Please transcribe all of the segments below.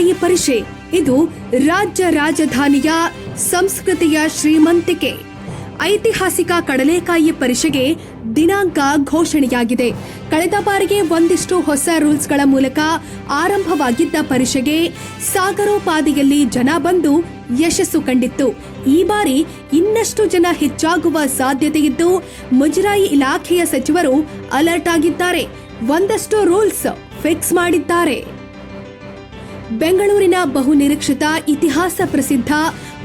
ಕಡಲೆಕಾಯಿ ಪರಿಷೆ. ಇದು ರಾಜ್ಯ ರಾಜಧಾನಿಯ ಸಂಸ್ಕೃತಿಯ ಶ್ರೀಮಂತಿಕೆ. ಐತಿಹಾಸಿಕ ಕಡಲೆಕಾಯಿ ಪರಿಷೆಗೆ ದಿನಾಂಕ ಘೋಷಣೆಯಾಗಿದೆ. ಕಳೆದ ಬಾರಿಗೆ ಒಂದಿಷ್ಟು ಹೊಸ ರೂಲ್ಸ್ಗಳ ಮೂಲಕ ಆರಂಭವಾಗಿದ್ದ ಪರಿಷೆಗೆ ಸಾಗರೋಪಾದಿಯಲ್ಲಿ ಜನ ಬಂದು ಯಶಸ್ಸು ಕಂಡಿತ್ತು. ಈ ಬಾರಿ ಇನ್ನಷ್ಟು ಜನ ಹೆಚ್ಚಾಗುವ ಸಾಧ್ಯತೆ ಇದ್ದು ಮುಜರಾಯಿ ಇಲಾಖೆಯ ಸಚಿವರು ಅಲರ್ಟ್ ಆಗಿದ್ದಾರೆ. ಒಂದಷ್ಟು ರೂಲ್ಸ್ ಫಿಕ್ಸ್ ಮಾಡಿದ್ದಾರೆ. ಬೆಂಗಳೂರಿನ ಬಹುನಿರೀಕ್ಷಿತ ಇತಿಹಾಸ ಪ್ರಸಿದ್ಧ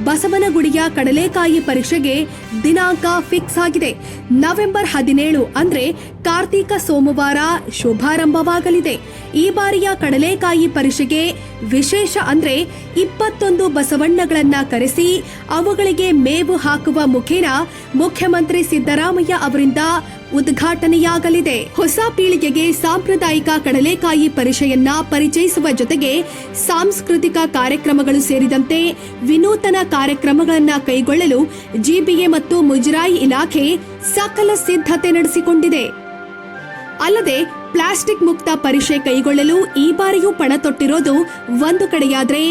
ಬಸವನಗುಡಿಯ ಕಡಲೆಕಾಯಿ ಪರೀಕ್ಷೆಗೆ ದಿನಾಂಕ ಫಿಕ್ಸ್ ಆಗಿದೆ. ನವೆಂಬರ್ ಹದಿನೇಳು ಅಂದ್ರೆ ಕಾರ್ತೀಕ ಸೋಮವಾರ ಶುಭಾರಂಭವಾಗಲಿದೆ. ಈ ಬಾರಿಯ ಕಡಲೆಕಾಯಿ ಪರೀಕ್ಷೆಗೆ ವಿಶೇಷ ಅಂದ್ರೆ ಇಪ್ಪತ್ತೊಂದು ಬಸವಣ್ಣಗಳನ್ನ ಕರೆಸಿ ಅವುಗಳಿಗೆ ಮೇವು ಹಾಕುವ ಮುಖೇನ ಮುಖ್ಯಮಂತ್ರಿ ಸಿದ್ದರಾಮಯ್ಯ ಅವರಿಂದ ಉದ್ಘಾಟನೆಯಾಗಲಿದೆ. ಹೊಸ ಪೀಳಿಗೆಗೆ ಸಾಂಪ್ರದಾಯಿಕ ಕಡಲೆಕಾಯಿ ಪರಿಚಯನ್ನ ಪರಿಚಯಿಸುವ ಜೊತೆಗೆ ಸಾಂಸ್ಕೃತಿಕ ಕಾರ್ಯಕ್ರಮಗಳು ಸೇರಿದಂತೆ ವಿನೂತನ ಕಾರ್ಯಕ್ರಮಗಳನ್ನ ಕೈಗೊಳ್ಳಲು ಜಿಬಿಎ ಮತ್ತು ಮುಜರಾಯಿ ಇಲಾಖೆ ಸಕಲ ಸಿದ್ಧತೆ ನಡೆಸಿಕೊಂಡಿದೆ. ಅಲ್ಲದೆ ಪ್ಲಾಸ್ಟಿಕ್ ಮುಕ್ತ ಪರಿಷೆ ಕೈಗೊಳ್ಳಲು ಈ ಬಾರಿಯೂ ಪಣ ತೊಟ್ಟಿರೋದು ಒಂದು ಕಡೆಯಾದರೆ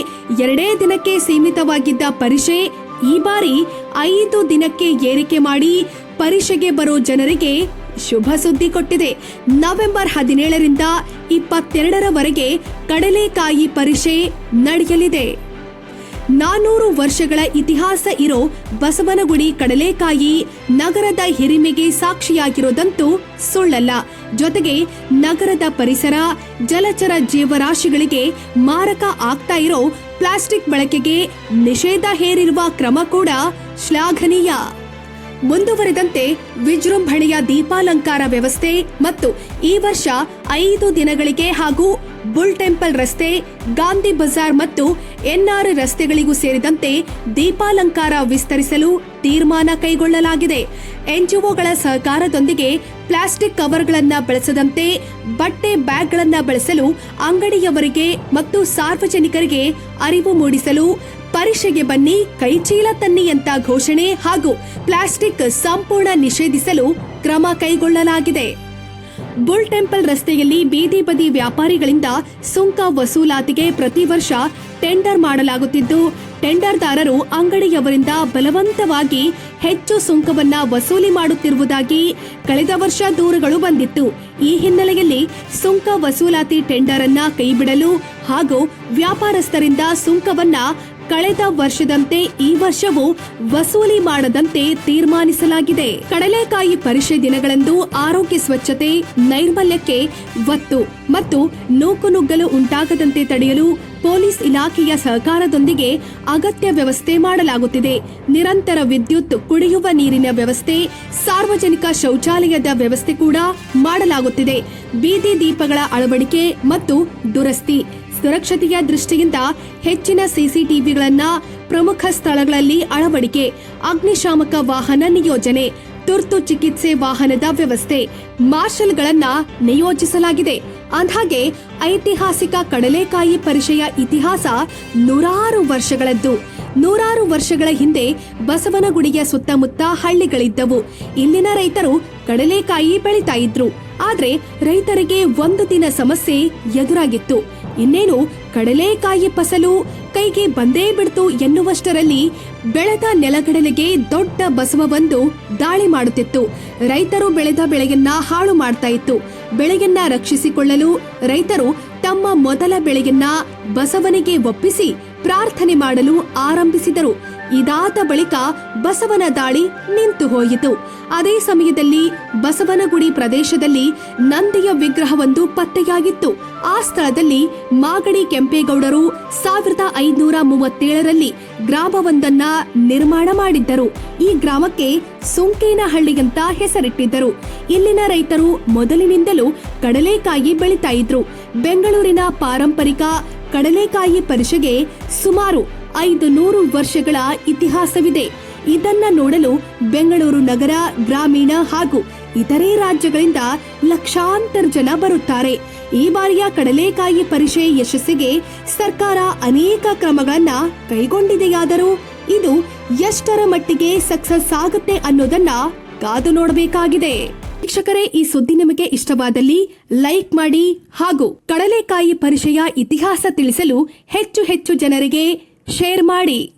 ಎರಡೇ ದಿನಕ್ಕೆ ಸೀಮಿತವಾಗಿದ್ದ ಪರಿಷೆ ಈ ಬಾರಿ ಐದು ದಿನಕ್ಕೆ ಏರಿಕೆ ಮಾಡಿ ಪರೀಕ್ಷೆಗೆ ಬರೋ ಜನರಿಗೆ ಶುಭ ಸುದ್ದಿ ಕೊಟ್ಟಿದೆ. ನವೆಂಬರ್ ಹದಿನೇಳರಿಂದ ಇಪ್ಪತ್ತೆರಡರವರೆಗೆ ಕಡಲೆಕಾಯಿ ಪರೀಕ್ಷೆ ನಡೆಯಲಿದೆ. ನಾನೂರು ವರ್ಷಗಳ ಇತಿಹಾಸ ಇರೋ ಬಸವನಗುಡಿ ಕಡಲೆಕಾಯಿ ನಗರದ ಹಿರಿಮೆಗೆ ಸಾಕ್ಷಿಯಾಗಿರೋದಂತೂ ಸುಳ್ಳಲ್ಲ. ಜೊತೆಗೆ ನಗರದ ಪರಿಸರ, ಜಲಚರ ಜೀವರಾಶಿಗಳಿಗೆ ಮಾರಕ ಆಗ್ತಾ ಇರೋ ಪ್ಲಾಸ್ಟಿಕ್ ಬಳಕೆಗೆ ನಿಷೇಧ ಹೇರಿರುವ ಕ್ರಮ ಕೂಡ ಶ್ಲಾಘನೀಯ. ಮುಂದುವರೆದಂತೆ ವಿಜೃಂಭಣೆಯ ದೀಪಾಲಂಕಾರ ವ್ಯವಸ್ಥೆ ಮತ್ತು ಈ ವರ್ಷ ಐದು ದಿನಗಳಿಗೆ ಹಾಗೂ ಬುಲ್ ಟೆಂಪಲ್ ರಸ್ತೆ, ಗಾಂಧಿ ಬಜಾರ್ ಮತ್ತು ಎನ್ಆರ್ ರಸ್ತೆಗಳಿಗೂ ಸೇರಿದಂತೆ ದೀಪಾಲಂಕಾರ ವಿಸ್ತರಿಸಲು ತೀರ್ಮಾನ ಕೈಗೊಳ್ಳಲಾಗಿದೆ. ಎನ್ಜಿಒಗಳ ಸಹಕಾರದೊಂದಿಗೆ ಪ್ಲಾಸ್ಟಿಕ್ ಕವರ್ಗಳನ್ನು ಬಳಸದಂತೆ ಬಟ್ಟೆ ಬ್ಯಾಗ್ಗಳನ್ನು ಬಳಸಲು ಅಂಗಡಿಯವರಿಗೆ ಮತ್ತು ಸಾರ್ವಜನಿಕರಿಗೆ ಅರಿವು ಮೂಡಿಸಲು ಪರೀಕ್ಷೆಗೆ ಬನ್ನಿ ಕೈಚೀಲ ತನ್ನಿ ಅಂತ ಘೋಷಣೆ ಹಾಗೂ ಪ್ಲಾಸ್ಟಿಕ್ ಸಂಪೂರ್ಣ ನಿಷೇಧಿಸಲು ಕ್ರಮ ಕೈಗೊಳ್ಳಲಾಗಿದೆ. ಬುಲ್ ಟೆಂಪಲ್ ರಸ್ತೆಯಲ್ಲಿ ಬೀದಿ ಬದಿ ವ್ಯಾಪಾರಿಗಳಿಂದ ಸುಂಕ ವಸೂಲಾತಿಗೆ ಪ್ರತಿ ವರ್ಷ ಟೆಂಡರ್ ಮಾಡಲಾಗುತ್ತಿದ್ದು, ಟೆಂಡರ್ದಾರರು ಅಂಗಡಿಯವರಿಂದ ಬಲವಂತವಾಗಿ ಹೆಚ್ಚು ಸುಂಕವನ್ನ ವಸೂಲಿ ಮಾಡುತ್ತಿರುವುದಾಗಿ ಕಳೆದ ವರ್ಷ ದೂರುಗಳು ಬಂದಿತ್ತು. ಈ ಹಿನ್ನೆಲೆಯಲ್ಲಿ ಸುಂಕ ವಸೂಲಾತಿ ಟೆಂಡರ್ ಅನ್ನ ಕೈಬಿಡಲು ಹಾಗೂ ವ್ಯಾಪಾರಸ್ಥರಿಂದ ಸುಂಕವನ್ನ ಕಳೆದ ವರ್ಷದಂತೆ ಈ ವರ್ಷವೂ ವಸೂಲಿ ಮಾಡದಂತೆ ತೀರ್ಮಾನಿಸಲಾಗಿದೆ. ಕಡಲೆಕಾಯಿ ಪರಿಷೆ ದಿನಗಳಂದು ಆರೋಗ್ಯ ಸ್ವಚ್ಛತೆ, ನೈರ್ಮಲ್ಯಕ್ಕೆ ಒತ್ತು ಮತ್ತು ನೂಕುನುಗ್ಗಲು ಉಂಟಾಗದಂತೆ ತಡೆಯಲು ಪೊಲೀಸ್ ಇಲಾಖೆಯ ಸಹಕಾರದೊಂದಿಗೆ ಅಗತ್ಯ ವ್ಯವಸ್ಥೆ ಮಾಡಲಾಗುತ್ತಿದೆ. ನಿರಂತರ ವಿದ್ಯುತ್ ಕುಡಿಯುವ ನೀರಿನ ವ್ಯವಸ್ಥೆ, ಸಾರ್ವಜನಿಕ ಶೌಚಾಲಯದ ವ್ಯವಸ್ಥೆ ಕೂಡ ಮಾಡಲಾಗುತ್ತಿದೆ. ಬೀದಿ ದೀಪಗಳ ಅಳವಡಿಕೆ ಮತ್ತು ದುರಸ್ತಿ ಸುರಕ್ಷತೆಯ ದೃಷ್ಟಿಯಿಂದ ಹೆಚ್ಚಿನ ಸಿಸಿಟಿವಿಗಳನ್ನ ಪ್ರಮುಖ ಸ್ಥಳಗಳಲ್ಲಿ ಅಳವಡಿಕೆ, ಅಗ್ನಿಶಾಮಕ ವಾಹನ ನಿಯೋಜನೆ, ತುರ್ತು ಚಿಕಿತ್ಸೆ ವಾಹನದ ವ್ಯವಸ್ಥೆ, ಮಾರ್ಷಲ್ಗಳನ್ನ ನಿಯೋಜಿಸಲಾಗಿದೆ. ಅಂದ್ಹಾಗೆ, ಐತಿಹಾಸಿಕ ಕಡಲೆಕಾಯಿ ಪರಿಚಯ ಇತಿಹಾಸ ನೂರಾರು ವರ್ಷಗಳದ್ದು. ನೂರಾರು ವರ್ಷಗಳ ಹಿಂದೆ ಬಸವನಗುಡಿಯ ಸುತ್ತಮುತ್ತ ಹಳ್ಳಿಗಳಿದ್ದವು. ಇಲ್ಲಿನ ರೈತರು ಕಡಲೆಕಾಯಿ ಬೆಳೀತಾ ಇದ್ರು. ಆದ್ರೆ ರೈತರಿಗೆ ಒಂದು ದಿನ ಸಮಸ್ಯೆ ಎದುರಾಗಿತ್ತು. ಇನ್ನೇನು ಕಡಲೆಕಾಯಿ ಫಸಲು ಕೈಗೆ ಬಂದೇ ಬಿಡ್ತು ಎನ್ನುವಷ್ಟರಲ್ಲಿ ಬೆಳೆದ ನೆಲಗಡಲೆಗೆ ದೊಡ್ಡ ಬಸವ ಬಂದು ದಾಳಿ ಮಾಡುತ್ತಿತ್ತು. ರೈತರು ಬೆಳೆದ ಬೆಳೆಯನ್ನ ಹಾಳು ಮಾಡ್ತಾ ಇತ್ತು. ಬೆಳೆಯನ್ನ ರಕ್ಷಿಸಿಕೊಳ್ಳಲು ರೈತರು ತಮ್ಮ ಮೊದಲ ಬೆಳೆಯನ್ನ ಬಸವನಿಗೆ ಒಪ್ಪಿಸಿ ಪ್ರಾರ್ಥನೆ ಮಾಡಲು ಆರಂಭಿಸಿದರು. ಇದಾದ ಬಳಿಕ ಬಸವನ ದಾಳಿ ನಿಂತು ಹೋಯಿತು. ಅದೇ ಸಮಯದಲ್ಲಿ ಬಸವನಗುಡಿ ಪ್ರದೇಶದಲ್ಲಿ ನಂದಿಯ ವಿಗ್ರಹವೊಂದು ಪತ್ತೆಯಾಗಿತ್ತು. ಆ ಸ್ಥಳದಲ್ಲಿ ಮಾಗಡಿ ಕೆಂಪೇಗೌಡರು ಸಾವಿರದ ಐನೂರ ಮೂವತ್ತೇಳರಲ್ಲಿ ಗ್ರಾಮವೊಂದನ್ನ ನಿರ್ಮಾಣ ಮಾಡಿದ್ದರು. ಈ ಗ್ರಾಮಕ್ಕೆ ಸುಂಕೇನಹಳ್ಳಿ ಅಂತ ಹೆಸರಿಟ್ಟಿದ್ದರು. ಇಲ್ಲಿನ ರೈತರು ಮೊದಲಿನಿಂದಲೂ ಕಡಲೆಕಾಯಿ ಬೆಳೀತಾ ಇದ್ರು. ಬೆಂಗಳೂರಿನ ಪಾರಂಪರಿಕ ಕಡಲೆಕಾಯಿ ಪರಿಷೆಗೆ ಸುಮಾರು ಐದು ನೂರು ವರ್ಷಗಳ ಇತಿಹಾಸವಿದೆ. ಇದನ್ನ ನೋಡಲು ಬೆಂಗಳೂರು ನಗರ, ಗ್ರಾಮೀಣ ಹಾಗೂ ಇತರೆ ರಾಜ್ಯಗಳಿಂದ ಲಕ್ಷಾಂತರ ಜನ ಬರುತ್ತಾರೆ. ಈ ಬಾರಿಯ ಕಡಲೆಕಾಯಿ ಪರಿಷೆ ಯಶಸ್ಸಿಗೆ ಸರ್ಕಾರ ಅನೇಕ ಕ್ರಮಗಳನ್ನ ಕೈಗೊಂಡಿದೆಯಾದರೂ ಇದು ಎಷ್ಟರ ಮಟ್ಟಿಗೆ ಸಕ್ಸಸ್ ಆಗುತ್ತೆ ಅನ್ನೋದನ್ನ ಕಾದು ನೋಡಬೇಕಾಗಿದೆ. ವೀಕ್ಷಕರೇ, ಈ ಸುದ್ದಿ ನಿಮಗೆ ಇಷ್ಟವಾದಲ್ಲಿ ಲೈಕ್ ಮಾಡಿ ಹಾಗೂ ಕಡಲೆಕಾಯಿ ಪರಿಷೆಯ ಇತಿಹಾಸ ತಿಳಿಸಲು ಹೆಚ್ಚು ಹೆಚ್ಚು ಜನರಿಗೆ ಶೇರ್ ಮಾಡಿ.